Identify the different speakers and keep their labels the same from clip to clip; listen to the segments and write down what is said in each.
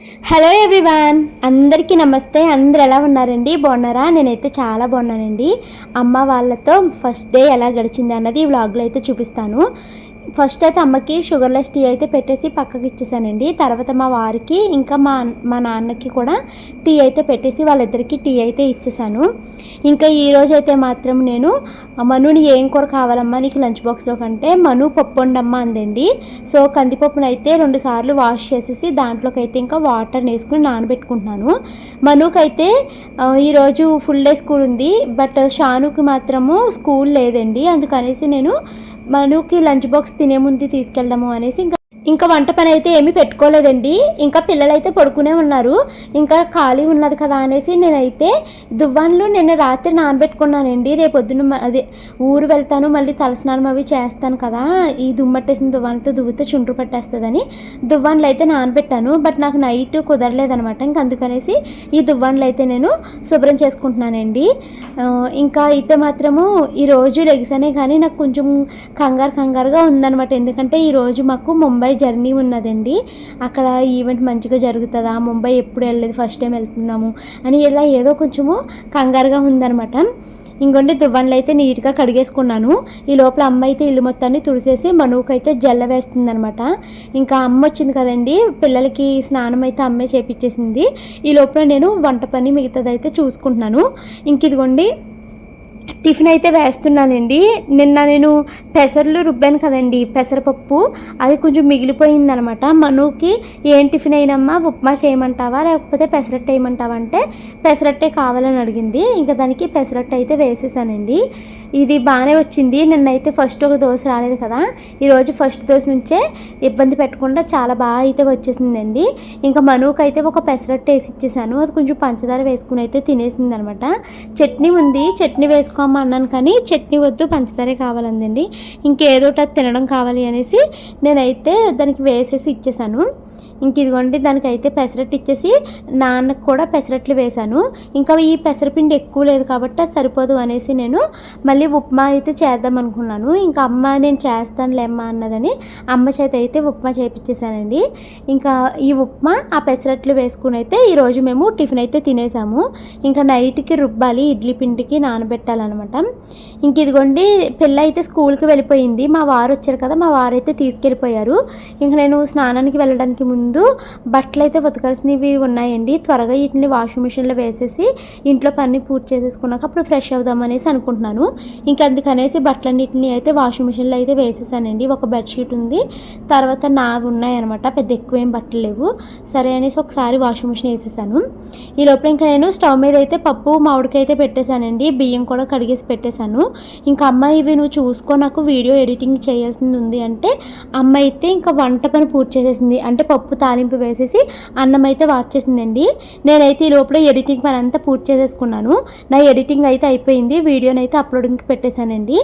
Speaker 1: Hello everyone అందరికీ నమస్తే. అందరు ఎలా ఉన్నారండి? బాగున్నారా? నేనైతే చాలా బాగున్నానండి. అమ్మ వాళ్ళతో ఫస్ట్ డే ఎలా గడిచింది అన్నది ఈ వ్లాగ్లో అయితే చూపిస్తాను. ఫస్ట్ అయితే అమ్మకి షుగర్లెస్ టీ అయితే పెట్టేసి పక్కకి ఇచ్చేసానండి. తర్వాత మా వారికి ఇంకా మా మా నాన్నకి కూడా టీ అయితే పెట్టేసి వాళ్ళిద్దరికీ టీ అయితే ఇచ్చేసాను. ఇంకా ఈరోజు అయితే మాత్రం నేను మనుని ఏం కూర కావాలమ్మా? నీకు లంచ్ బాక్స్లో కంటే మను పప్పు వండమ్మా అందండి. సో కందిపప్పును అయితే రెండు సార్లు వాష్ చేసేసి దాంట్లోకి అయితే ఇంకా వాటర్ వేసుకుని నానబెట్టుకుంటున్నాను. మనుకైతే ఈరోజు ఫుల్ డే స్కూల్ ఉంది. బట్ షానుకి మాత్రము స్కూల్ లేదండి. అందుకనేసి నేను మనుకి లంచ్ బాక్స్ తినే ముందు తీసుకెళ్దాము అనేసి ఇంకా ఇంకా వంట పని అయితే ఏమీ పెట్టుకోలేదండి. ఇంకా పిల్లలైతే పడుకునే ఉన్నారు. ఇంకా ఖాళీ ఉన్నది కదా అనేసి నేనైతే దువ్వాన్లు నిన్న రాత్రి నానబెట్టుకున్నానండి. రేపు పొద్దున్న అదే ఊరు వెళ్తాను మళ్ళీ తలస్నానం అవి చేస్తాను కదా. ఈ దుమ్మట్టేసిన దువ్వాన్లతో దువ్వితే చుండ్రు పట్టేస్తుందని దువ్వాన్లు అయితే నానబెట్టాను. బట్ నాకు నైట్ కుదరలేదనమాట. ఇంక అందుకనేసి ఈ దువ్వాన్లు అయితే నేను శుభ్రం చేసుకుంటున్నానండి. ఇంకా అయితే మాత్రము ఈ రోజు లెగిసానే కానీ నాకు కొంచెం కంగారు కంగారుగా ఉందన్నమాట ఎందుకంటే ఈ రోజు మాకు ముంబై ముంబై జర్నీ ఉన్నదండి. అక్కడ ఈవెంట్ మంచిగా జరుగుతుందా? ముంబై ఎప్పుడు వెళ్ళలేదు? ఫస్ట్ టైం వెళ్తున్నాము అని ఇలా ఏదో కొంచెము కంగారుగా ఉందనమాట ఇంకొండి దువ్వన్లు అయితే నీట్గా కడిగేసుకున్నాను. ఈ లోపల అమ్మ అయితే ఇల్లు మొత్తాన్ని తుడిసేసి మనువుకైతే జల్ల వేస్తుందనమాట ఇంకా అమ్మ వచ్చింది కదండి. పిల్లలకి స్నానం అయితే అమ్మే చేపించేసింది ఈ లోపల నేను వంట పని మిగతాదైతే చూసుకుంటున్నాను. ఇంక ఇదిగోండి టిఫిన్ అయితే వేస్తున్నానండి. నిన్న నేను పెసర్లు రుబ్బాను కదండి పెసరపప్పు. అది కొంచెం మిగిలిపోయిందనమాట. మనుకి ఏం టిఫిన్ అయినమ్మా ఉప్మా చేయమంటావా లేకపోతే పెసరట్టు వేయమంటావా అంటే పెసరట్టే కావాలని అడిగింది. ఇంకా దానికి పెసరట్టు అయితే వేసేసానండి. ఇది బాగానే వచ్చింది. నిన్నైతే ఫస్ట్ ఒక దోశ రాలేదు కదా. ఈరోజు ఫస్ట్ దోశ నుంచే ఇబ్బంది పెట్టకుండా చాలా బాగా అయితే వచ్చేసిందండి. ఇంకా మనుకి అయితే ఒక పెసరట్టు వేసి ఇచ్చేసాను. అది కొంచెం పంచదార వేసుకుని అయితే తినేసింది అనమాట చట్నీ ఉంది. చట్నీ వేసుకోమా అన్నాను కానీ చట్నీ వద్దు పంచదారే కావాలందండి. ఇంకేదో ఒకటి అది తినడం కావాలి అనేసి నేనైతే దానికి వేసేసి ఇచ్చేసాను. ఇంక ఇదిగోండి దానికైతే పెసరట్టు ఇచ్చేసి నాన్నకు కూడా పెసరట్లు వేశాను. ఇంకా ఈ పెసరపిండి ఎక్కువ లేదు కాబట్టి అది సరిపోదు అనేసి నేను మళ్ళీ ఉప్మా అయితే చేద్దాం అనుకున్నాను. ఇంకా అమ్మ నేను చేస్తానులే అమ్మ అన్నదని అమ్మ చేత అయితే ఉప్మా చేపించేసానండి ఇంకా ఈ ఉప్మా ఆ పెసరట్లు వేసుకుని అయితే ఈరోజు మేము టిఫిన్ అయితే తినేసాము. ఇంకా నైట్కి రుబ్బాలి ఇడ్లీ పిండికి నానబెట్టాలన్నమాట. ఇంక ఇదిగోండి పిల్ల అయితే స్కూల్కి వెళ్ళిపోయింది. మా వారు వచ్చారు కదా మా వారు అయితే తీసుకెళ్ళిపోయారు. ఇంకా నేను స్నానానికి వెళ్ళడానికి ముందు బట్టలు అయితే ఉతకాల్సినవి ఉన్నాయండి. త్వరగా వీటిని వాషింగ్ మిషన్లో వేసేసి ఇంట్లో పని పూర్తి చేసేసుకున్నాక అప్పుడు ఫ్రెష్ అవుదాం అనేసి అనుకుంటున్నాను. ఇంకా అందుకనేసి బట్టలన్నిటిని అయితే వాషింగ్ మిషన్లో అయితే వేసేసానండి. ఒక బెడ్షీట్ ఉంది. తర్వాత నావి ఉన్నాయన్నమాట. పెద్ద ఎక్కువేం బట్టలు లేవు. సరే అనేసి ఒకసారి వాషింగ్ మిషన్ వేసేసాను. ఈ లోపల ఇంకా నేను స్టవ్ మీద అయితే పప్పు మామిడికి అయితే పెట్టేశానండి. బియ్యం కూడా కడిగేసి పెట్టేశాను. ఇంకా అమ్మ ఇవి నువ్వు చూసుకో నాకు వీడియో ఎడిటింగ్ చేయాల్సింది ఉంది అంటే అమ్మ అయితే ఇంకా వంట పని పూర్తి చేసేసింది. అంటే పప్పు తాలింపు వేసేసి అన్నం అయితే వార్చేసిందండి నేనైతే ఈ లోపల ఎడిటింగ్ పని అంతా పూర్తి చేసేసుకున్నాను. నా ఎడిటింగ్ అయితే అయిపోయింది. వీడియోని అయితే అప్లోడింగ్కి పెట్టేశానండి.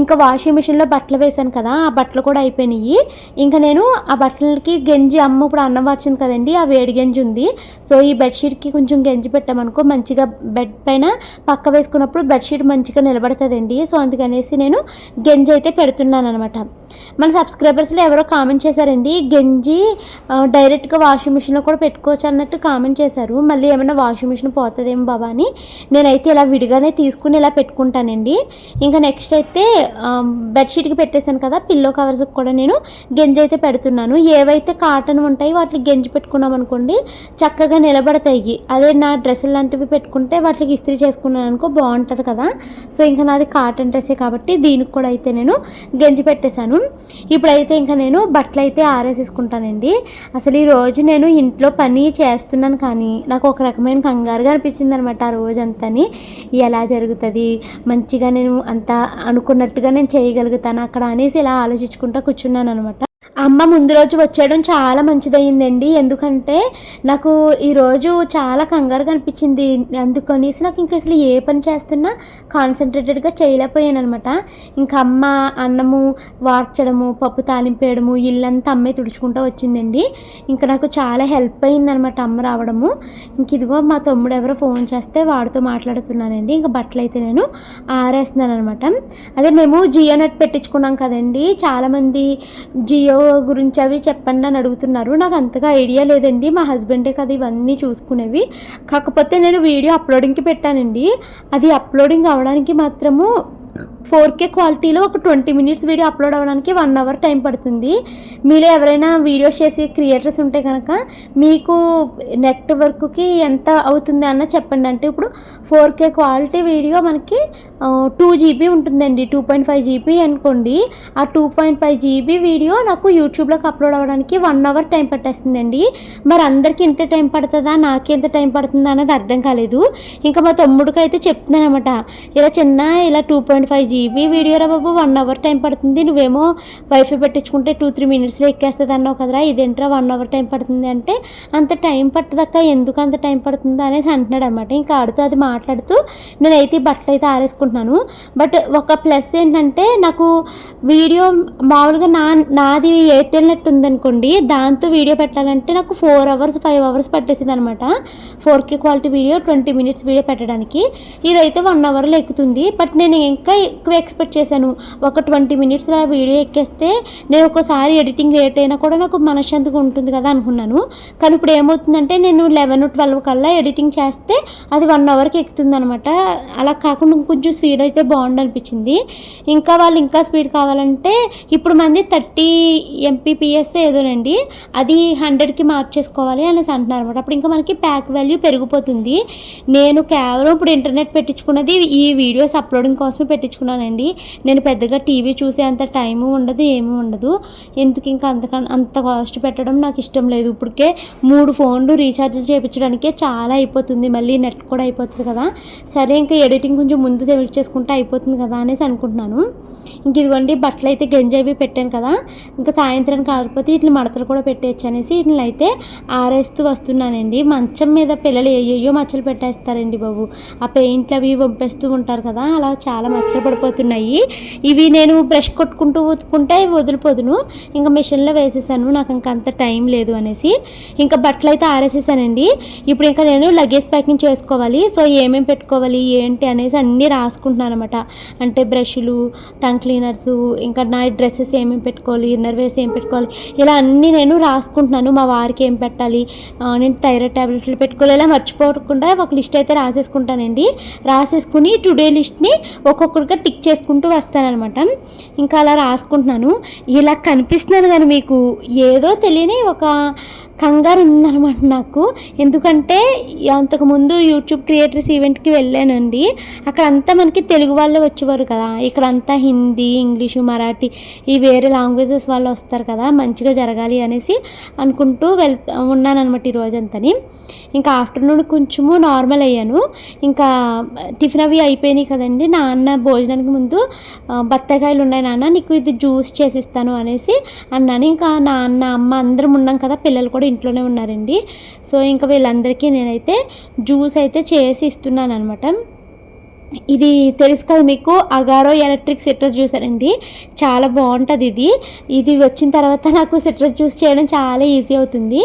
Speaker 1: ఇంకా వాషింగ్ మిషన్లో బట్టలు వేశాను కదా ఆ బట్టలు కూడా అయిపోయినాయి. ఇంకా నేను ఆ బట్టలకి గంజి అమ్మ ఇప్పుడు అన్నం వార్చింది కదండి ఆ వేడి గంజి ఉంది. సో ఈ బెడ్షీట్కి కొంచెం గంజి పెట్టామనుకో మంచిగా బెడ్ పైన పక్క వేసుకున్నప్పుడు బెడ్షీట్ మంచిగా నిలబడుతుందండి. సో అందుకనేసి నేను గంజి అయితే పెడుతున్నాను అనమాట మన సబ్స్క్రైబర్స్లో ఎవరో కామెంట్ చేశారండి గంజి డైరెక్ట్గా వాషింగ్ మిషన్లో కూడా పెట్టుకోవచ్చు అన్నట్టు కామెంట్ చేశారు. మళ్ళీ ఏమైనా వాషింగ్ మిషన్ పోతుందేమో బాబా అని. నేనైతే ఇలా విడిగానే తీసుకుని ఇలా పెట్టుకుంటానండి. ఇంకా నెక్స్ట్ అయితే బెడ్షీట్కి పెట్టేశాను కదా పిల్లో కవర్స్కి కూడా నేను గంజి అయితే పెడుతున్నాను. ఏవైతే కాటన్ ఉంటాయి వాటికి గంజి పెట్టుకున్నాం అనుకోండి చక్కగా నిలబడతాయి. అదే నా డ్రెస్సులు లాంటివి పెట్టుకుంటే వాటికి ఇస్త్రీ చేసుకున్నాను అనుకో బాగుంటుంది కదా. సో ఇంకా నాది కాటన్ డ్రెస్సే కాబట్టి దీనికి కూడా అయితే నేను గంజి పెట్టేశాను. ఇప్పుడైతే ఇంకా నేను బట్టలు అయితే ఆరేసేసుకుంటానండి. అసలు ఈ రోజు నేను ఇంట్లో పని చేస్తున్నాను కానీ నాకు ఒక రకమైన కంగారుగా అనిపించింది అనమాట ఆ రోజంతని. ఎలా జరుగుతుంది? మంచిగా నేను అంత అనుకున్నట్టుగా నేను చేయగలుగుతాను? అక్కడ అనేసి ఇలా ఆలోచించుకుంటూ కూర్చున్నాను అనమాట అమ్మ ముందు రోజు వచ్చేయడం చాలా మంచిదయ్యిందండి. ఎందుకంటే నాకు ఈరోజు చాలా కంగారు అనిపించింది అందుకనేసి నాకు ఇంకా అసలు ఏ పని చేస్తున్నా కాన్సన్ట్రేటెడ్గా చేయలేకపోయాను అనమాట ఇంకా అమ్మ అన్నము వార్చడము పప్పు తాలింపేయడము ఇల్లంతా అమ్మే తుడుచుకుంటూ వచ్చిందండి. ఇంకా నాకు చాలా హెల్ప్ అయిందనమాట అమ్మ రావడము. ఇంక ఇదిగో మా తమ్ముడు ఎవరో ఫోన్ చేస్తే వాడితో మాట్లాడుతున్నానండి. ఇంకా బట్టలు అయితే నేను ఆరేస్తున్నాను అనమాట అదే మేము జియో నెట్ పెట్టించుకున్నాం కదండి. చాలామంది జియో వీడియో గురించి అవి చెప్పండి అని అడుగుతున్నారు. నాకు అంతగా ఐడియా లేదండి. మా హస్బెండే కదా ఇవన్నీ చూసుకునేవి. కాకపోతే నేను వీడియో అప్లోడింగ్కి పెట్టానండి. అది అప్లోడింగ్ అవడానికి మాత్రము ఫోర్ కే క్వాలిటీలో ఒక ట్వంటీ మినిట్స్ వీడియో అప్లోడ్ అవ్వడానికి వన్ అవర్ టైం పడుతుంది. మీలో ఎవరైనా వీడియోస్ చేసే క్రియేటర్స్ ఉంటే కనుక మీకు నెట్వర్క్కి ఎంత అవుతుంది అన్న చెప్పండి. అంటే ఇప్పుడు ఫోర్ కే క్వాలిటీ వీడియో మనకి టూ జీబీ ఉంటుందండి. టూ పాయింట్ ఫైవ్ జీబీ అనుకోండి. ఆ two point five GB video నాకు యూట్యూబ్లోకి అప్లోడ్ అవ్వడానికి వన్ అవర్ టైం పట్టేస్తుందండి. మరి అందరికీ ఇంత టైం పడుతుందా? నాకెంత టైం పడుతుందా? అనేది అర్థం కాలేదు. ఇంకా మా తమ్ముడికి అయితే చెప్తున్నాను అనమాట ఇలా చిన్న ఇలా two point five GB video రా బాబు వన్ అవర్ టైం పడుతుంది. నువ్వేమో వైఫై పెట్టించుకుంటే టూ త్రీ మినిట్స్లో ఎక్కేస్తుంది అన్నావు కదరా. ఇదేంట్రా వన్ అవర్ టైం పడుతుంది అంటే అంత టైం పట్టదక్క? ఎందుకు అంత టైం పడుతుంది అనేసి అంటున్నాడు అనమాట ఇంకా ఆడుతూ అది మాట్లాడుతూ నేనైతే ఈ బట్టలు అయితే ఆరేసుకుంటున్నాను. బట్ ఒక ప్లస్ ఏంటంటే నాకు వీడియో మామూలుగా నా నాది ఎయిర్టెల్ నెట్ ఉందనుకోండి దాంతో వీడియో పెట్టాలంటే నాకు ఫోర్ అవర్స్ ఫైవ్ అవర్స్ పట్టేసింది అనమాట four K quality video twenty minutes video పెట్టడానికి. ఇదైతే వన్ అవర్లో ఎక్కుతుంది. బట్ నేను ఇంకా ఎక్కువ ఎక్స్పెక్ట్ చేశాను. ఒక ట్వంటీ మినిట్స్లో వీడియో ఎక్కేస్తే నేను ఒకసారి ఎడిటింగ్ లేట్ అయినా కూడా నాకు మనశ్శాంతిగా ఉంటుంది కదా అనుకున్నాను. కానీ ఇప్పుడు ఏమవుతుందంటే నేను లెవెన్ ట్వెల్వ్ కల్లా ఎడిటింగ్ చేస్తే అది వన్ అవర్కి ఎక్కుతుంది అనమాట అలా కాకుండా కొంచెం స్పీడ్ అయితే బాగుండు అనిపించింది ఇంకా వాళ్ళు ఇంకా స్పీడ్ కావాలంటే ఇప్పుడు మంది థర్టీ ఎంపీపీఎస్ ఏదోనండి. అది హండ్రెడ్కి మార్చేసుకోవాలి అనేసి అంటున్నారు అనమాట అప్పుడు ఇంకా మనకి ప్యాక్ వాల్యూ పెరిగిపోతుంది. నేను కేవలం ఇప్పుడు ఇంటర్నెట్ పెట్టించుకున్నది ఈ వీడియోస్ అప్లోడింగ్ కోసమే పెట్టించుకున్నానండి నేను పెద్దగా టీవీ చూసే అంత టైము ఉండదు ఏమీ ఉండదు. ఎందుకు ఇంకా అంత అంత కాస్ట్ పెట్టడం నాకు ఇష్టం లేదు. ఇప్పటికే మూడు ఫోన్లు రీఛార్జ్ చేయించడానికే చాలా అయిపోతుంది. మళ్ళీ నెట్ కూడా అయిపోతుంది కదా. సరే ఇంకా ఎడిటింగ్ కొంచెం ముందు చేసుకుంటే అయిపోతుంది కదా అనేసి అనుకుంటున్నాను. ఇంక ఇదిగోండి బట్టలు అయితే గంజావి పెట్టాను కదా. ఇంకా సాయంత్రానికి కాకపోతే ఇట్లా మడతలు కూడా పెట్టేయచ్చు అనేసి ఇట్లా అయితే ఆరేస్తూ వస్తున్నానండి. మంచం మీద పిల్లలు ఏయో మచ్చలు పెట్టేస్తారండి బాబు. ఆ పెయింట్లు అవి వంపేస్తూ ఉంటారు కదా. అలా చాలా మచ్చలు పడిపోతున్నాయి ఇవి నేను బ్రష్ కొట్టుకుంటూ ఉతుకుంటే ఇవి వదిలిపోదును. ఇంకా మిషన్లో వేసేసాను. నాకు ఇంకా అంత టైం లేదు అనేసి. ఇంకా బట్టలు అయితే ఆరేసేసానండి. ఇప్పుడు ఇంకా నేను లగేజ్ ప్యాకింగ్ చేసుకోవాలి. సో ఏమేమి పెట్టుకోవాలి ఏంటి అనేసి అన్నీ రాసుకుంటున్నాను అనమాట అంటే బ్రష్లు టంగ్ క్లీనర్స్ ఇంకా నా డ్రెస్సెస్ ఏమేమి పెట్టుకోవాలి ఇన్నర్ వేస్ ఏం పెట్టుకోవాలి ఇలా అన్నీ నేను రాసుకుంటున్నాను. మా వారికి ఏం పెట్టాలి? నేను థైరాయిడ్ ట్యాబ్లెట్లు పెట్టుకోవాలి ఇలా మర్చిపోకుండా ఒక లిస్ట్ అయితే రాసేసుకుంటానండి. రాసేసుకుని టుడే లిస్ట్ని ఒక్కొక్కటిగా టిక్ చేసుకుంటూ వస్తానన్నమాట. ఇంకా అలా రాసుకుంటున్నాను. ఇలా కనిపిస్తున్నాను కానీ మీకు ఏదో తెలియని ఒక కంగారు ఉందనమాట నాకు. ఎందుకంటే అంతకుముందు యూట్యూబ్ క్రియేటర్స్ ఈవెంట్కి వెళ్ళానండి. అక్కడ అంతా మనకి తెలుగు వాళ్ళే వచ్చేవారు కదా. ఇక్కడ అంతా హిందీ ఇంగ్లీషు మరాఠీ ఈ వేరే లాంగ్వేజెస్ వాళ్ళు వస్తారు కదా మంచిగా జరగాలి అనేసి అనుకుంటూ వెళ్తా ఉన్నానమాట ఈ రోజంతని. ఇంకా ఆఫ్టర్నూన్ కొంచెము నార్మల్ అయ్యాను. ఇంకా టిఫిన్ అవి అయిపోయినాయి కదండి. నాన్న భోజనానికి ముందు బత్తాయికాయలు ఉన్నాయి నాన్న నీకు ఇది జ్యూస్ చేసిస్తాను అనేసి అన్నాను. ఇంకా నాన్న అమ్మ అందరం ఉన్నాం కదా పిల్లలు కూడా ఇంట్లోనే ఉన్నారండి. సో ఇంకా వీళ్ళందరికీ నేనైతే జ్యూస్ అయితే చేసి ఇస్తున్నాను అనమాట ఇది తెలుసు కదా మీకు? అగారో ఎలక్ట్రిక్ సిట్రస్ జ్యూస్ అండి చాలా బాగుంటుంది ఇది. ఇది వచ్చిన తర్వాత నాకు సిట్రస్ జ్యూస్ చేయడం చాలా ఈజీ అవుతుంది.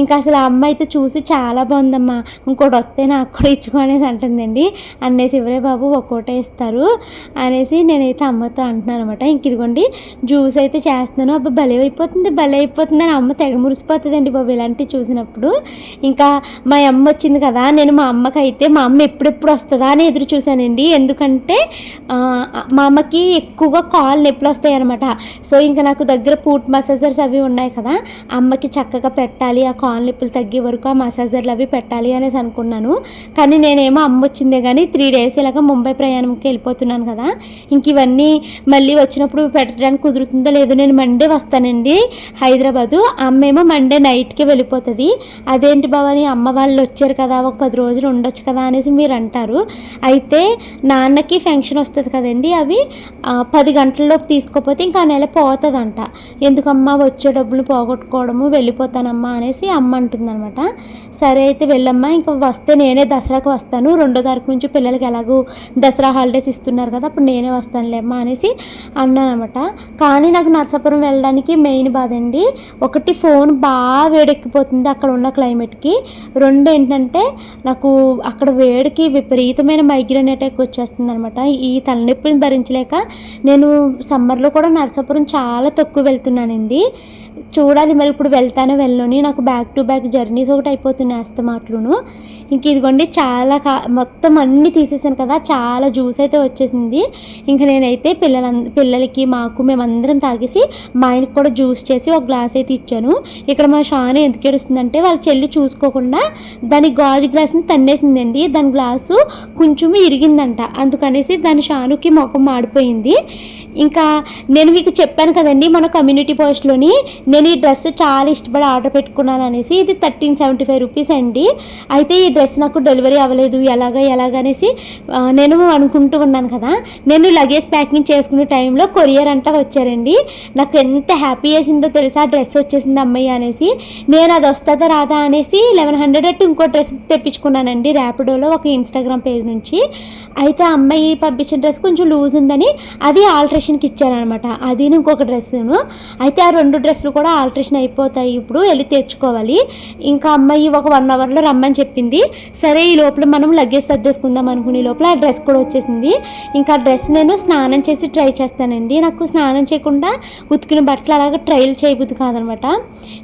Speaker 1: ఇంకా అసలు ఆ అమ్మ అయితే చూసి చాలా బాగుందమ్మా. ఇంకోటి వస్తే నాకు కూడా ఇచ్చుకో అనేసి అంటుందండి. అనేసి ఇవరే బాబు ఒక్కోటే ఇస్తారు అనేసి నేనైతే అమ్మతో అంటున్నాను అనమాట ఇంక ఇదిగోండి జ్యూస్ అయితే చేస్తున్నాను. అబ్బా భలే అయిపోతుంది భలే అయిపోతుంది అని అమ్మ తెగ మురిసిపోతుందండి బాబు ఇలాంటివి చూసినప్పుడు. ఇంకా మా అమ్మ వచ్చింది కదా నేను మా అమ్మకైతే మా అమ్మ ఎప్పుడెప్పుడు వస్తుందా అని ఎదురు చూశానండి ఎందుకంటే మా అమ్మకి ఎక్కువగా కాళ్ళు నొప్పులు వస్తాయి అనమాట సో ఇంకా నాకు దగ్గర పూట్ మసాజర్స్ అవి ఉన్నాయి కదా అమ్మకి చక్కగా పెట్టాలి ఆ కాళ్ళు నొప్పులు తగ్గే వరకు ఆ మసాజర్లు అవి పెట్టాలి అనేసి అనుకున్నాను. కానీ నేనేమో అమ్మ వచ్చిందే కానీ త్రీ డేస్ ఇలాగ ముంబై ప్రయాణంకి వెళ్ళిపోతున్నాను కదా ఇంక ఇవన్నీ మళ్ళీ వచ్చినప్పుడు పెట్టడానికి కుదురుతుందో లేదో నేను మండే వస్తానండి హైదరాబాదు. అమ్మేమో మండే నైట్కే వెళ్ళిపోతుంది. అదేంటి భవాని అమ్మ వాళ్ళు వచ్చారు కదా ఒక పది రోజులు ఉండొచ్చు కదా అనేసి మీరు అంటారు. అయితే నాన్నకి ఫంక్షన్ వస్తుంది కదండి అవి పది గంటలలోపు తీసుకోపోతే ఇంకా ఆ నెల పోతుందంట. ఎందుకమ్మా వచ్చే డబ్బులు పోగొట్టుకోవడము వెళ్ళిపోతానమ్మా అనేసి అమ్మ అంటుందన్నమాట. సరే అయితే వెళ్ళమ్మా ఇంకా వస్తే నేనే దసరాకు వస్తాను. రెండో తారీఖు నుంచి పిల్లలకి ఎలాగో దసరా హాలిడేస్ ఇస్తున్నారు కదా అప్పుడు నేనే వస్తానులేమ్మా అనేసి అన్నానమాట కానీ నాకు నరసాపురం వెళ్ళడానికి మెయిన్ బాధ అండి ఒకటి ఫోన్ బాగా వేడెక్కిపోతుంది అక్కడ ఉన్న క్లైమేట్కి రెండు ఏంటంటే నాకు అక్కడ వేడికి విపరీతమైన మైగ్రేన్ అటాక్ ఎక్కువ వచ్చేస్తుంది అనమాట ఈ తలనొప్పిని భరించలేక నేను సమ్మర్లో కూడా నరసాపురం చాలా తక్కువ వెళ్తున్నానండి. చూడాలి మరి ఇప్పుడు వెళ్తానో వెళ్ళని. నాకు బ్యాక్ టు బ్యాక్ జర్నీస్ ఒకటి అయిపోతున్నాయి అస్తమాట్లును ఇంక ఇదిగోండి చాలా కా మొత్తం అన్నీ తీసేసాను కదా చాలా జ్యూస్ అయితే వచ్చేసింది. ఇంక నేనైతే పిల్లల పిల్లలకి మాకు మేమందరం తాగేసి మా ఆయనకి కూడా జ్యూస్ చేసి ఒక గ్లాస్ అయితే ఇచ్చాను. ఇక్కడ మా షాను ఎందుకు ఏడుస్తుందంటే వాళ్ళ చెల్లి చూసుకోకుండా దాని గాజు గ్లాస్ని తన్నేసిందండి. దాని గ్లాసు కొంచెం ఇరిగిందంట. అందుకనేసి దాని షానుకి మొఖం మాడిపోయింది. ఇంకా నేను మీకు చెప్పాను కదండి మన కమ్యూనిటీ పోస్ట్లోని నేను ఈ డ్రెస్ చాలా ఇష్టపడి ఆర్డర్ పెట్టుకున్నాను అనేసి ఇది థర్టీన్ సెవెంటీ ఫైవ్ రూపీస్ అండి. అయితే ఈ డ్రెస్ నాకు డెలివరీ అవ్వలేదు ఎలాగ ఎలాగనేసి నేను అనుకుంటూ ఉన్నాను కదా. నేను లగేజ్ ప్యాకింగ్ చేసుకునే టైంలో కొరియర్ అంటా వచ్చారండి. నాకు ఎంత హ్యాపీ చేసిందో తెలుసా డ్రెస్ వచ్చేసింది అమ్మాయి అనేసి. నేను అది వస్తుందా రాదా అనేసి లెవెన్ హండ్రెడ్ అట్టు ఇంకో డ్రెస్ తెప్పించుకున్నానండి ర్యాపిడోలో ఒక ఇన్స్టాగ్రామ్ పేజ్ నుంచి. అయితే ఆ అమ్మాయి పంపించిన డ్రెస్ కొంచెం లూజ్ ఉందని అది ఆల్ట్రేషన్కి ఇచ్చారనమాట అది ఇంకొక డ్రెస్ను అయితే ఆ రెండు డ్రెస్సులు కూడా ఆల్ట్రేషన్ అయిపోతాయి ఇప్పుడు వెళ్ళి తెచ్చుకోవాలి. ఇంకా అమ్మాయి ఒక వన్ అవర్లో రమ్మని చెప్పింది. సరే ఈ లోపల మనం లగేజ్ సర్దేసుకుందాం అనుకునే లోపల ఆ డ్రెస్ కూడా వచ్చేసింది. ఇంకా ఆ డ్రెస్ నేను స్నానం చేసి ట్రై చేస్తానండి. నాకు స్నానం చేయకుండా ఉతికిన బట్టలు అలాగ ట్రైల్ చేయబుద్ది కాదనమాట.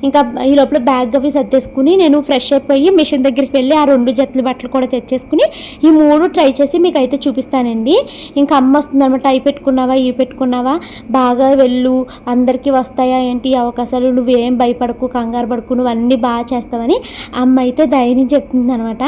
Speaker 1: ఇంకా ఈ లోపల బ్యాగ్ అవి సర్దేసుకుని నేను ఫ్రెష్ అయిపోయి మిషన్ దగ్గరికి వెళ్ళి ఆ రెండు జతలు బట్టలు కూడా తెచ్చేసుకుని ఈ మూడు ట్రై చేసి మీకు అయితే చూపిస్తానండి. ఇంకా అమ్మ వస్తుందనమాట అవి పెట్టుకున్నావా? ఇవి పెట్టుకున్నావా? బాగా వెళ్ళు. అందరికీ వస్తాయా? ఏంటి? ఈ అసలు నువ్వేం భయపడకు కంగారు పడకు నువ్వు అన్నీ బాగా చేస్తావని అమ్మ అయితే ధైర్యం చెప్తుంది అనమాట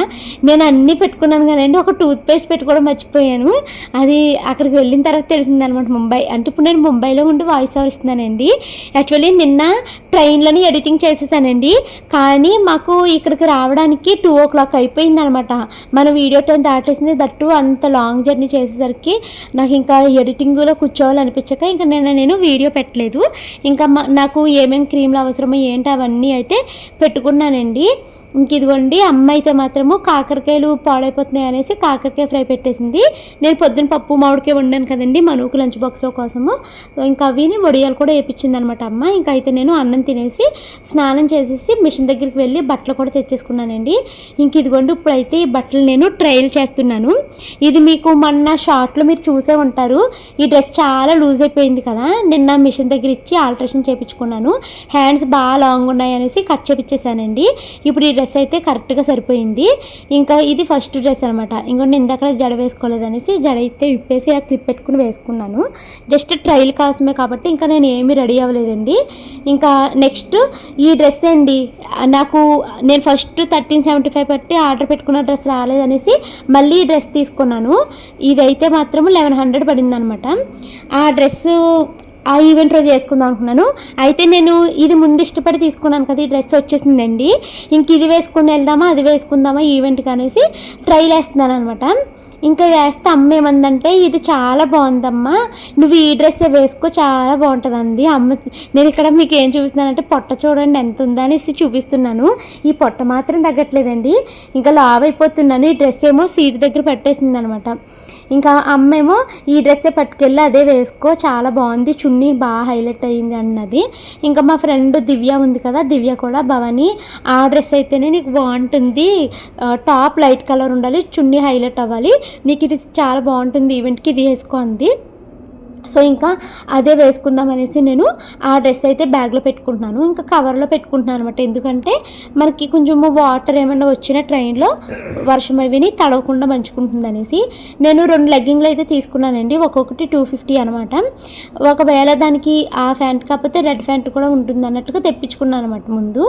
Speaker 1: నేను అన్నీ పెట్టుకున్నాను కానీ ఒక టూత్ పేస్ట్ పెట్టుకోవడం మర్చిపోయాను. అది అక్కడికి వెళ్ళిన తర్వాత తెలిసింది అనమాట ముంబై. అంటే ఇప్పుడు నేను ముంబైలో ఉండి వాయిస్ ఓవర్ ఇస్తున్నానండి. యాక్చువల్లీ నిన్న ట్రైన్లోని ఎడిటింగ్ చేసేసానండి. కానీ మాకు ఇక్కడికి రావడానికి టూ ఓ క్లాక్ అయిపోయింది అనమాట మన వీడియో టైం దాటేసింది. దట్టు అంత లాంగ్ జర్నీ చేసేసరికి నాకు ఇంకా ఎడిటింగ్లో కూర్చోవాలనిపించక ఇంకా నేను నేను వీడియో పెట్టలేదు. ఇంకా మా- నాకు ఏమేమి క్రీమ్లు అవసరమో ఏంటి అవన్నీ అయితే పెట్టుకున్నానండి. ఇంక ఇదిగోండి అమ్మ అయితే మాత్రము కాకరకాయలు పాడైపోతున్నాయి అనేసి కాకరకాయ ఫ్రై పెట్టేసింది. నేను పొద్దున పప్పు మామిడికాయ వండాను కదండి మనూకు లంచ్ బాక్స్లో కోసము. ఇంకా అవిని వడియాలు కూడా వేపించింది అనమాట అమ్మ. ఇంకా అయితే నేను అన్నం తినేసి స్నానం చేసేసి మిషన్ దగ్గరికి వెళ్ళి బట్టలు కూడా తెచ్చేసుకున్నానండి. ఇంక ఇదిగోండి ఇప్పుడైతే ఈ బట్టలు నేను ట్రయల్ చేస్తున్నాను. ఇది మీకు మొన్న షార్ట్లో మీరు చూసే ఉంటారు. ఈ డ్రెస్ చాలా లూజ్ అయిపోయింది కదా. నిన్న మిషన్ దగ్గర ఇచ్చి ఆల్ట్రేషన్ చేయించుకున్నాను హ్యాండ్స్ బాగా లాంగ్ ఉన్నాయి అనేసి కట్ చేపించేసానండి ఇప్పుడు ఈ డ్రెస్ అయితే కరెక్ట్గా సరిపోయింది. ఇంకా ఇది ఫస్ట్ డ్రెస్ అనమాట. ఇంకోటి నేను ఇందాక జడ వేసుకోలేదనేసి జడ అయితే విప్పేసి ఇలా క్లిప్ పెట్టుకుని వేసుకున్నాను. జస్ట్ ట్రైల్ కోసమే కాబట్టి ఇంకా నేను ఏమీ రెడీ అవ్వలేదండి. ఇంకా నెక్స్ట్ ఈ డ్రెస్ అండి నాకు నేను ఫస్ట్ థర్టీన్ సెవెంటీ ఫైవ్ పెట్టి ఆర్డర్ పెట్టుకున్న డ్రెస్ రాలేదనేసి మళ్ళీ ఈ డ్రెస్ తీసుకున్నాను. ఇదైతే మాత్రం లెవెన్ హండ్రెడ్ పడింది అనమాట ఆ డ్రెస్ ఆ ఈవెంట్ రోజు వేసుకుందాం అనుకున్నాను. అయితే నేను ఇది ముందు ఇష్టపడి తీసుకున్నాను కదా ఈ డ్రెస్ వచ్చేసిందండి. ఇంక ఇది వేసుకుని వెళ్దామా అది వేసుకుందామా ఈవెంట్కి అనేసి ట్రైల్ వేస్తున్నాను అనమాట ఇంకా వేస్తే అమ్మ ఏమందంటే ఇది చాలా బాగుందమ్మా. నువ్వు ఈ డ్రెస్ వేసుకో చాలా బాగుంటుంది అమ్మ నేను ఇక్కడ మీకు ఏం చూపిస్తున్నానంటే పొట్ట చూడండి ఎంత ఉందా అనేసి చూపిస్తున్నాను. ఈ పొట్ట మాత్రం తగ్గట్లేదండి. ఇంకా లావ్ అయిపోతున్నాను. ఈ డ్రెస్ ఏమో సీట్ దగ్గర పెట్టేసింది అనమాట ఇంకా అమ్మేమో ఈ డ్రెస్సే పట్టుకెళ్ళి అదే వేసుకో చాలా బాగుంది చున్నీ బాగా హైలైట్ అయ్యింది అన్నది. ఇంకా మా ఫ్రెండ్ దివ్య ఉంది కదా దివ్య కూడా భవాని ఆ డ్రెస్ అయితేనే నీకు బాగుంటుంది. టాప్ లైట్ కలర్ ఉండాలి చున్నీ హైలైట్ అవ్వాలి. నీకు ఇది చాలా బాగుంటుంది ఈవెంట్కి ఇది వేసుకో అంది. సో ఇంకా అదే వేసుకుందాం అనేసి నేను ఆ డ్రెస్ అయితే బ్యాగ్లో పెట్టుకుంటున్నాను. ఇంకా కవర్లో పెట్టుకుంటున్నాను అనమాట ఎందుకంటే మనకి కొంచెం వాటర్ ఏమైనా వచ్చిన ట్రైన్లో వర్షం అవిని తడవకుండా మంచుకుంటుంది అనేసి నేను రెండు లెగ్గింగ్లు అయితే తీసుకున్నానండి. ఒక్కొక్కటి టూ ఫిఫ్టీ అనమాట ఒకవేళ దానికి ఆ ఫ్యాంట్ కాకపోతే రెడ్ ఫ్యాంట్ కూడా ఉంటుంది అన్నట్టుగా తెప్పించుకున్నాను అనమాట ముందు.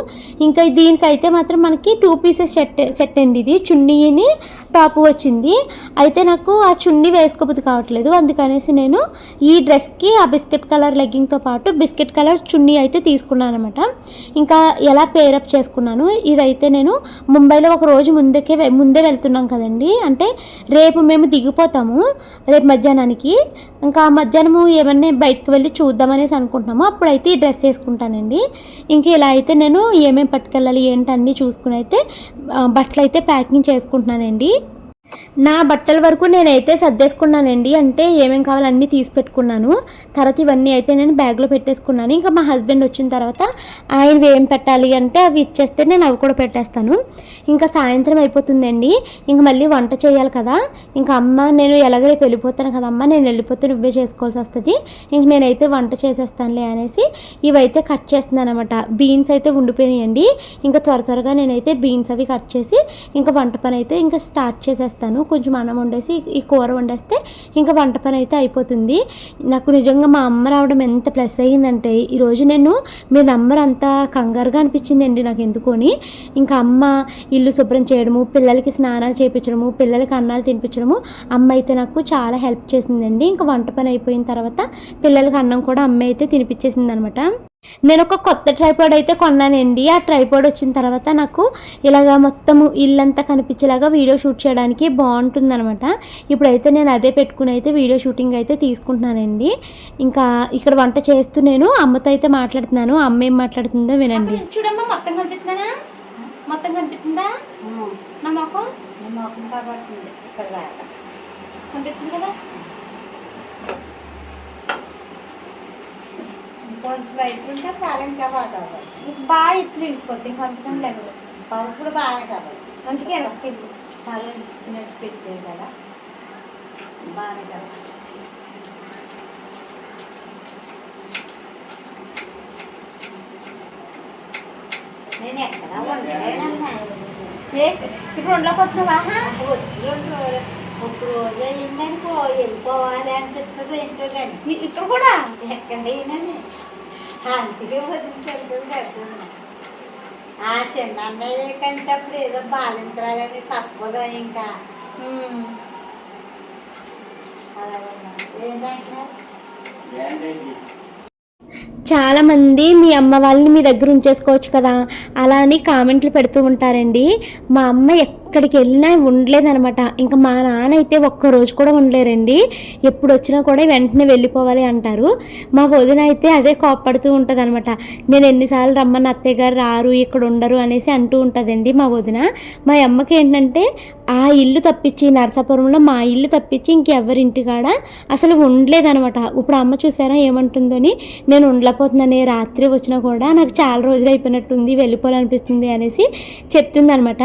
Speaker 1: ఇంకా దీనికైతే మాత్రం మనకి టూ పీసెస్ సెట్ సెట్ అండి ఇది. చున్నీని టాప్ వచ్చింది. అయితే నాకు ఆ చున్నీ వేసుకోబుద్ది కావట్లేదు. అందుకనేసి నేను ఈ డ్రెస్కి ఆ బిస్కెట్ కలర్ లెగ్గింగ్తో పాటు బిస్కెట్ కలర్ చున్నీ అయితే తీసుకున్నాను అనమాట ఇంకా ఎలా పేరప్ చేసుకున్నాను? ఇదైతే నేను ముంబైలో ఒక రోజు ముందుకే ముందే వెళ్తున్నాం కదండి. అంటే రేపు మేము దిగిపోతాము రేపు మధ్యాహ్నానికి. ఇంకా మధ్యాహ్నము ఏమన్నా బయటకు వెళ్ళి చూద్దామనేసి అనుకుంటున్నాము. అప్పుడైతే ఈ డ్రెస్ వేసుకుంటానండి. ఇంక ఇలా అయితే నేను ఏమేమి పట్టుకెళ్ళాలి ఏంటన్నీ చూసుకుని అయితే బట్టలు అయితే ప్యాకింగ్ చేసుకుంటున్నానండి. నా బట్టల వరకు నేనైతే సర్దేసుకున్నానండి. అంటే ఏమేమి కావాలో అన్నీ తీసి పెట్టుకున్నాను. తర్వాత ఇవన్నీ అయితే నేను బ్యాగ్లో పెట్టేసుకున్నాను. ఇంకా మా హస్బెండ్ వచ్చిన తర్వాత ఆయన ఏం పెట్టాలి అంటే అవి ఇచ్చేస్తే నేను అవి కూడా పెట్టేస్తాను. ఇంకా సాయంత్రం అయిపోతుందండి. ఇంకా మళ్ళీ వంట చేయాలి కదా. ఇంకా అమ్మ నేను ఎలాగ రేపు వెళ్ళిపోతాను కదా అమ్మ నేను వెళ్ళిపోతే నువ్వే చేసుకోవాల్సి వస్తుంది. ఇంక నేనైతే వంట చేసేస్తానులే అనేసి ఇవైతే కట్ చేస్తున్నాను అనమాట బీన్స్ అయితే ఉండిపోయినాయండి. ఇంకా త్వర త్వరగా నేనైతే బీన్స్ అవి కట్ చేసి ఇంకా వంట పని అయితే ఇంకా స్టార్ట్ చేసేస్తాను. కొంచెం అన్నం వండేసి ఈ కూర వండేస్తే ఇంకా వంట పని అయితే అయిపోతుంది. నాకు నిజంగా మా అమ్మ రావడం ఎంత ప్లస్ అయ్యిందంటే ఈరోజు నేను మీ నమ్మరు అంత కంగారుగా అనిపించిందండి నాకు ఎందుకొని. ఇంకా అమ్మ ఇల్లు శుభ్రం చేయడము పిల్లలకి స్నానాలు చేయించడము పిల్లలకి అన్నాలు తినిపించడము అమ్మ అయితే నాకు చాలా హెల్ప్ చేసిందండి. ఇంకా వంట పని అయిపోయిన తర్వాత పిల్లలకి అన్నం కూడా అమ్మ అయితే తినిపించేసింది అనమాట నేను ఒక కొత్త ట్రైపాడ్ అయితే కొన్నానండి. ఆ ట్రైపాడ్ వచ్చిన తర్వాత నాకు ఇలాగా మొత్తము ఇల్లంతా కనిపించేలాగా వీడియో షూట్ చేయడానికి బాగుంటుంది అనమాట ఇప్పుడైతే నేను అదే పెట్టుకుని అయితే వీడియో షూటింగ్ అయితే తీసుకుంటున్నానండి. ఇంకా ఇక్కడ వంట చేస్తూ నేను అమ్మతో అయితే మాట్లాడుతున్నాను. అమ్మ ఏం మాట్లాడుతుందో వినండి. చూడమ్మా మొత్తం కనిపిస్తుందా? మొత్తం కనిపిస్తుందా? నా మొఖం?
Speaker 2: మొఖం
Speaker 1: కనిపిస్తుంది కదా?
Speaker 2: కొంచెం బయట ఉంటే పాలు ఇంకా బాగా కావాలి
Speaker 1: బాగా ఎత్తులు ఇడిచిపోతుంది ఇంకా లేదు
Speaker 2: పరుపులు బాగా కావాలి.
Speaker 1: అందుకే వెనక్కి
Speaker 2: పాలు ఇచ్చినట్టు పెట్టేది కదా. బాగా కావాలి. నేను ఎక్కడ వండలేనమ్మా
Speaker 1: ఇప్పుడు ఉండలేకపోతున్నావా
Speaker 2: నాకు వచ్చి రెండు రోజులు ఒక రోజు అయిందనుకో వెళ్ళిపోవాలి అనిపిస్తుంది ఏంటో కానీ.
Speaker 1: మీ- ఇక్కడ కూడా?
Speaker 2: ఎక్కడైనా ఆ చిన్న అన్నయ్య కంటే అప్పుడు ఏదో బాలింతరాలని తప్పదు ఇంకా. అలాగన్నా ఏంటంటున్నారు?
Speaker 1: చాలామంది మీ అమ్మ వాళ్ళని మీ దగ్గర ఉంచేసుకోవచ్చు కదా. అలా అని కామెంట్లు పెడుతూ ఉంటారండి. మా అమ్మ ఎక్కడికి వెళ్ళినా ఉండలేదనమాట ఇంకా మా నాన్న అయితే ఒక్క రోజు కూడా ఉండలేరండి. ఎప్పుడు వచ్చినా కూడా వెంటనే వెళ్ళిపోవాలి అంటారు. మా వదిన అయితే అదే కోప్పడుతూ ఉంటుంది అనమాట నేను ఎన్నిసార్లు రమ్మని అత్తయ్య గారు రారు ఇక్కడ ఉండరు అనేసి అంటూ ఉంటుందండి మా వదిన. మా అమ్మకి ఏంటంటే ఆ ఇల్లు తప్పించి నరసాపురంలో మా ఇల్లు తప్పించి ఇంకెవరి ఇంటికాడ అసలు ఉండలేదనమాట ఇప్పుడు అమ్మ చూసారా ఏమంటుందని నేను ఉండలేకపోతున్నానే రాత్రి వచ్చినా కూడా నాకు చాలా రోజులు అయిపోయినట్టుంది వెళ్ళిపోవాలనిపిస్తుంది అనేసి చెప్తుంది అనమాట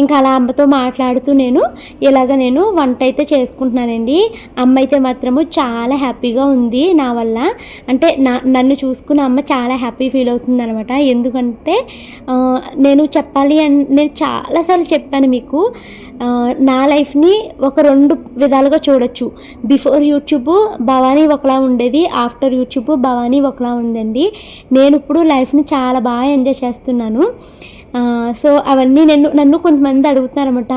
Speaker 1: ఇంకా అలా అమ్మతో మాట్లాడుతూ నేను ఇలాగ నేను వంట అయితే చేసుకుంటున్నానండి. అమ్మ అయితే మాత్రము చాలా హ్యాపీగా ఉంది నా వల్ల. అంటే నా నన్ను చూసుకున్న అమ్మ చాలా హ్యాపీ ఫీల్ అవుతుంది అనమాట ఎందుకంటే నేను చెప్పాలి అని నేను చాలాసార్లు చెప్పాను మీకు నా లైఫ్ని ఒక రెండు విధాలుగా చూడొచ్చు. బిఫోర్ యూట్యూబ్ భవానీ ఒకలా ఉండేది ఆఫ్టర్ యూట్యూబ్ భవానీ ఒకలా ఉందండి. నేను ఇప్పుడు లైఫ్ని చాలా బాగా ఎంజాయ్ చేస్తున్నాను. సో అవన్నీ నేను నన్ను కొంతమంది అడుగుతున్నారన్నమాట.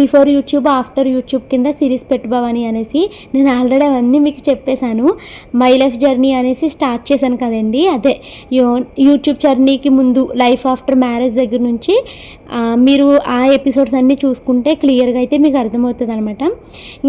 Speaker 1: బిఫోర్ యూట్యూబ్ ఆఫ్టర్ యూట్యూబ్ కింద సిరీస్ పెట్టు భవాని అనేసి. నేను ఆల్రెడీ అవన్నీ మీకు చెప్పేశాను. మై లైఫ్ జర్నీ అనేసి స్టార్ట్ చేశాను కదండి. అదే యో యూట్యూబ్ జర్నీకి ముందు లైఫ్ ఆఫ్టర్ మ్యారేజ్ దగ్గర నుంచి మీరు ఆ ఎపిసోడ్స్ అన్నీ చూసుకుంటే క్లియర్గా అయితే మీకు అర్థమవుతుంది అనమాట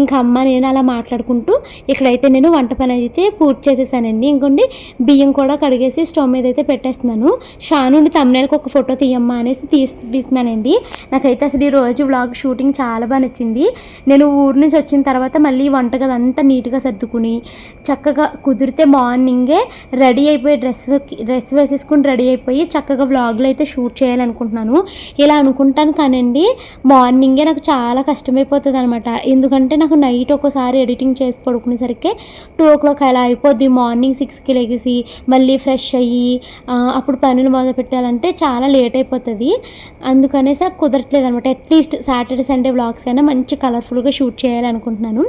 Speaker 1: ఇంకా అమ్మ నేను అలా మాట్లాడుకుంటూ ఇక్కడైతే నేను వంట పని అయితే పూర్తి చేసేసానండి. ఇంకోండి బియ్యం కూడా కడిగేసి స్టవ్ మీద అయితే పెట్టేస్తున్నాను షానుండి తమ్నేలకు ఒక ఫోటో తీయమ్మా అనేసి తీసిపిస్తున్నానండి నాకైతే అసలు ఈ రోజు వ్లాగ్ షూటింగ్ చాలా బాగా నచ్చింది. నేను ఊరు నుంచి వచ్చిన తర్వాత మళ్ళీ వంటగది అంతా నీట్గా సర్దుకుని చక్కగా కుదిరితే మార్నింగే రెడీ అయిపోయి డ్రెస్ డ్రెస్ వేసేసుకుని రెడీ అయిపోయి చక్కగా వ్లాగ్లు అయితే షూట్ చేయాలనుకుంటున్నాను. ఇలా అనుకుంటాను కానండి మార్నింగే నాకు చాలా కష్టమైపోతుంది అనమాట ఎందుకంటే నాకు నైట్ ఒకసారి ఎడిటింగ్ చేసి పడుకునేసరికి టూ ఓ క్లాక్ అలా అయిపోద్ది. మార్నింగ్ సిక్స్కి లెగిసి మళ్ళీ ఫ్రెష్ అయ్యి అప్పుడు పనులు మొదలు పెట్టాలంటే చాలా లేట్ అయిపోతుంది. అందుకనేసి నాకు కుదరట్లేదు అనమాట అట్లీస్ట్ సాటర్డే సండే వ్లాగ్స్ అయినా మంచి కలర్ఫుల్గా షూట్ చేయాలనుకుంటున్నాను.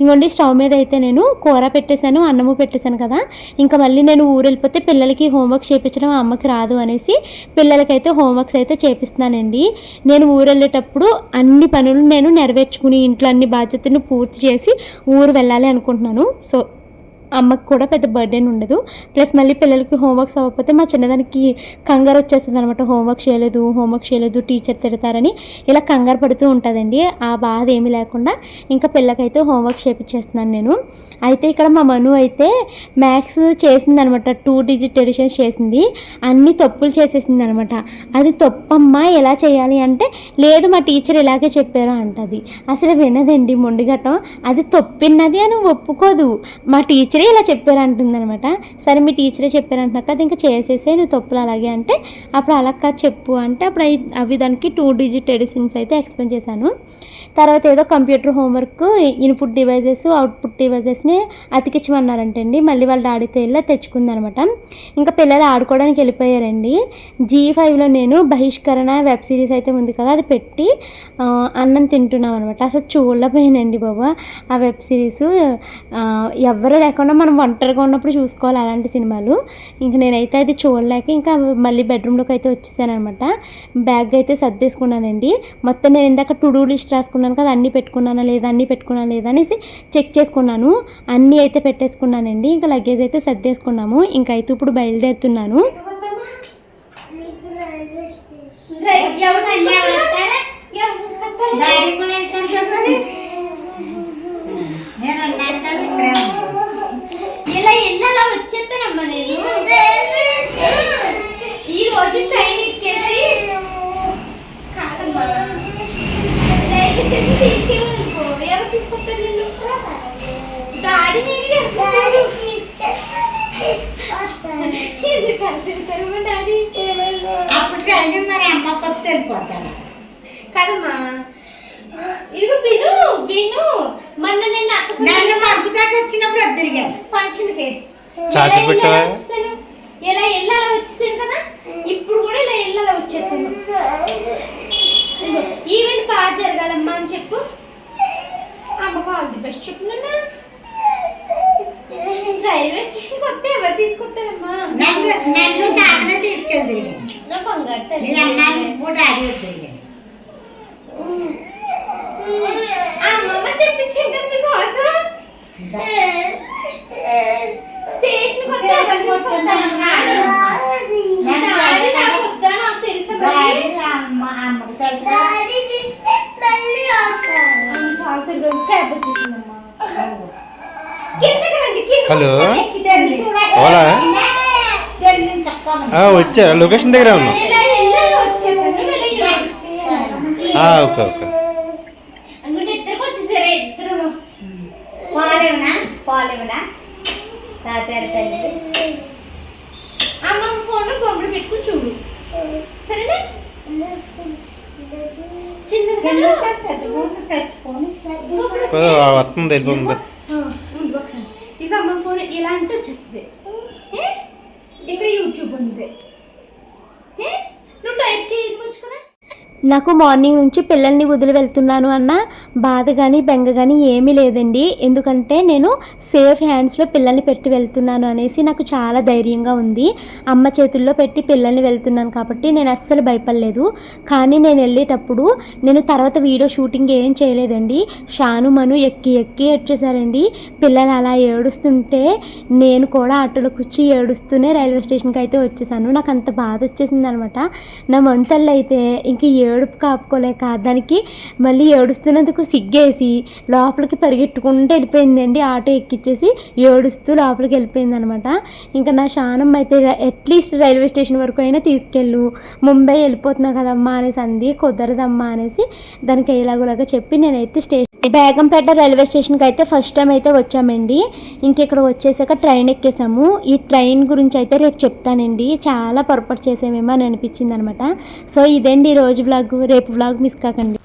Speaker 1: ఇంకోండి స్టవ్ మీద అయితే నేను కూర పెట్టేశాను అన్నము పెట్టేశాను కదా. ఇంకా మళ్ళీ నేను ఊరు వెళ్ళిపోతే పిల్లలకి హోంవర్క్ చేయించడం ఆ అమ్మకి రాదు అనేసి పిల్లలకైతే హోంవర్క్స్ అయితే చేపిస్తున్నానండి. నేను ఊరు వెళ్ళేటప్పుడు అన్ని పనులు నేను నెరవేర్చుకుని ఇంట్లో అన్ని బాధ్యతను పూర్తి చేసి ఊరు వెళ్ళాలి అనుకుంటున్నాను. సో అమ్మకి కూడా పెద్ద బర్త్డేన్ ఉండదు. ప్లస్ మళ్ళీ పిల్లలకి హోంవర్క్స్ అవ్వకపోతే మా చిన్నదానికి కంగారు వచ్చేస్తుంది అనమాట హోంవర్క్ చేయలేదు హోంవర్క్ చేయలేదు టీచర్ తిడతారని ఇలా కంగారు పడుతూ ఉంటుందండి. ఆ బాధ ఏమీ లేకుండా ఇంకా పిల్లకైతే హోంవర్క్ చేపించేస్తున్నాను నేను. అయితే ఇక్కడ మా మను అయితే మ్యాథ్స్ చేసింది అనమాట టూ డిజిట్ ఎడిషన్స్ చేసింది. అన్ని తప్పులు చేసేసింది అనమాట అది తప్పమ్మా ఎలా చేయాలి అంటే లేదు మా టీచర్ ఇలాగే చెప్పారు అంటది. అసలు వినదండి మొండిగటం అది తప్పినది అని ఒప్పుకోదు. మా టీచరే ఇలా చెప్పారంటుందనమాట అనమాట సరే మీ టీచరే చెప్పారు అంటున్నాక అది ఇంకా చేసేసే నువ్వు తప్పులు అలాగే అంటే అప్పుడు అలా కాదు చెప్పు అంటే అప్పుడు అవి- దానికి టూ డిజిట్ ఎడిషన్స్ అయితే ఎక్స్ప్లెయిన్ చేశాను. తర్వాత ఏదో computer homework input devices output డివైజెస్ని అతికించమన్నారంటండి. మళ్ళీ వాళ్ళ డాడీతో వెళ్ళి తెచ్చుకుందనమాట ఇంకా పిల్లలు ఆడుకోవడానికి వెళ్ళిపోయారండి. జీ ఫైవ్లో నేను బహిష్కరణ వెబ్ సిరీస్ అయితే ఉంది కదా అది పెట్టి అన్నం తింటున్నాం అనమాట అసలు చూడలేకపోయానండి బాబా. ఆ వెబ్ సిరీస్ ఎవరు లేకుండా మనం ఒంటరిగా ఉన్నప్పుడు చూసుకోవాలి అలాంటి సినిమాలు. ఇంకా నేనైతే అది చూడలేక ఇంకా మళ్ళీ బెడ్రూమ్లోకి అయితే వచ్చేసాను అనమాట బ్యాగ్ అయితే సర్దేసుకున్నానండి. మొత్తం నేను ఇందాక టు డూ లిస్ట్ రాసుకున్నాను కదా అన్నీ పెట్టుకున్నానా లేదా అన్నీ పెట్టుకున్నానా లేదా అనేసి చెక్ చేసుకున్నాను. అన్నీ అయితే పెట్టేసుకున్నానండి. ఇంకా లగేజ్ అయితే సర్దేసుకున్నాము. ఇంకా అయితే ఇప్పుడు బయలుదేరుతున్నాను.
Speaker 2: నేను
Speaker 1: ఇలా ఎన్నలా వచ్చేస్తానమ్మా నేను? ఈ రోజు ట్రైన్ ఎక్కేసి కాదమ్మా. రైల్వే స్టేషన్ తీసుకెళ్ళాలనుకో ఎవరు తీసుకొస్తారు నిన్ను? డాడీ నేను వెళ్తున్నాడు ఎన్ని సరిపెడతారు మా డాడీ?
Speaker 2: అప్పుడు వెళ్ళి మరి అమ్మ కొత్త వెళ్ళిపోతాను.
Speaker 1: కాదమ్మా. ఇదిగో విను విను. మొన్న నేను
Speaker 2: నన్ను దాకా వచ్చినప్పుడు అది తిరిగాను
Speaker 1: ఫంక్షన్కి.
Speaker 3: చార్జర్
Speaker 1: ఎలా
Speaker 3: పెట్టావా?
Speaker 1: వెళ్ళాలా వచ్చేసాను? ఎలా వెళ్ళాలా వచ్చేసాను కదా? ఇప్పుడు కూడా ఇలా వెళ్ళాలా వచ్చేస్తాను. ఈవెంట్ బాగా జరగాలమ్మా అని చెప్పు. అమ్మకు ఆల్ ది బెస్ట్ చెప్పు నాన్న. రైల్వే స్టేషన్ కొత్త ఎవరు తీసుకొస్తారమ్మా?
Speaker 2: నన్ను నన్ను తాతనే తీసుకెళ్ళి తిరిగాను
Speaker 1: నా బంగారు
Speaker 2: మీ
Speaker 1: తల్లి
Speaker 2: అమ్మ డాడీ తిరిగాను
Speaker 1: అమ్మమ్మ మీకోసం స్టేషన్
Speaker 3: హలో ఓలా? ఆ, వచ్చా లొకేషన్ దగ్గర ఉన్నా. Okay okay.
Speaker 2: పాలేవునా? పాలేవునా? తాతయ్య తల్లి
Speaker 1: అమ్మమ్మ ఫోన్ బొమ్మలు పెట్టుకుని చూడు. సరేనా? చిన్న చిన్న
Speaker 3: వస్తుంది వెళ్ళిపోతుంది
Speaker 1: ఇక అమ్మ ఫోన్ ఇలా అంటే వచ్చేస్తుంది ఏ? ఇక్కడ యూట్యూబ్ ఉంది ఏ? నువ్వు టైప్ చేయవచ్చు కదా నాకు మార్నింగ్ నుంచి పిల్లల్ని వదిలి వెళ్తున్నాను అన్న బాధ కానీ బెంగ కానీ ఏమీ లేదండి. ఎందుకంటే నేను సేఫ్ హ్యాండ్స్లో పిల్లల్ని పెట్టి వెళ్తున్నాను అనేసి నాకు చాలా ధైర్యంగా ఉంది. అమ్మ చేతుల్లో పెట్టి పిల్లల్ని వెళ్తున్నాను కాబట్టి నేను అస్సలు భయపడలేదు. కానీ నేను వెళ్ళేటప్పుడు నేను తర్వాత వీడియో షూటింగ్ ఏం చేయలేదండి. షాను మను ఎక్కి ఎక్కి వచ్చేసారండి. పిల్లలు అలా ఏడుస్తుంటే నేను కూడా ఆటోలో కూర్చి ఏడుస్తూనే రైల్వే స్టేషన్కి అయితే వచ్చేసాను. నాకు అంత బాధ వచ్చేసింది అనమాట నా మంతల్లో అయితే ఇంక ఏడు ఏడుపు కాపుకోలేక దానికి మళ్ళీ ఏడుస్తున్నందుకు సిగ్గేసి లోపలికి పరిగెట్టుకుంటూ వెళ్ళిపోయిందండి. ఆటో ఎక్కిచ్చేసి ఏడుస్తూ లోపలికి వెళ్ళిపోయింది అనమాట ఇంకా నా శానం అయితే అట్లీస్ట్ రైల్వే స్టేషన్ వరకు అయినా తీసుకెళ్ళు ముంబై వెళ్ళిపోతున్నావు కదమ్మా అనేసి అంది. కుదరదమ్మా అనేసి దానికి ఎలాగోలాగా చెప్పి నేనైతే స్టేషన్ బేగంపేట రైల్వే స్టేషన్కి అయితే ఫస్ట్ టైం అయితే వచ్చామండి. ఇంక ఇక్కడ వచ్చేసాక ట్రైన్ ఎక్కేసాము. ఈ ట్రైన్ గురించి అయితే రేపు చెప్తానండి. చాలా పొరపాటు చేసామేమో అని అనిపించింది అనమాట సో ఇదండి ఈ రోజు వ్లాగ్? రేపు వ్లాగ్ మిస్ కాకండి.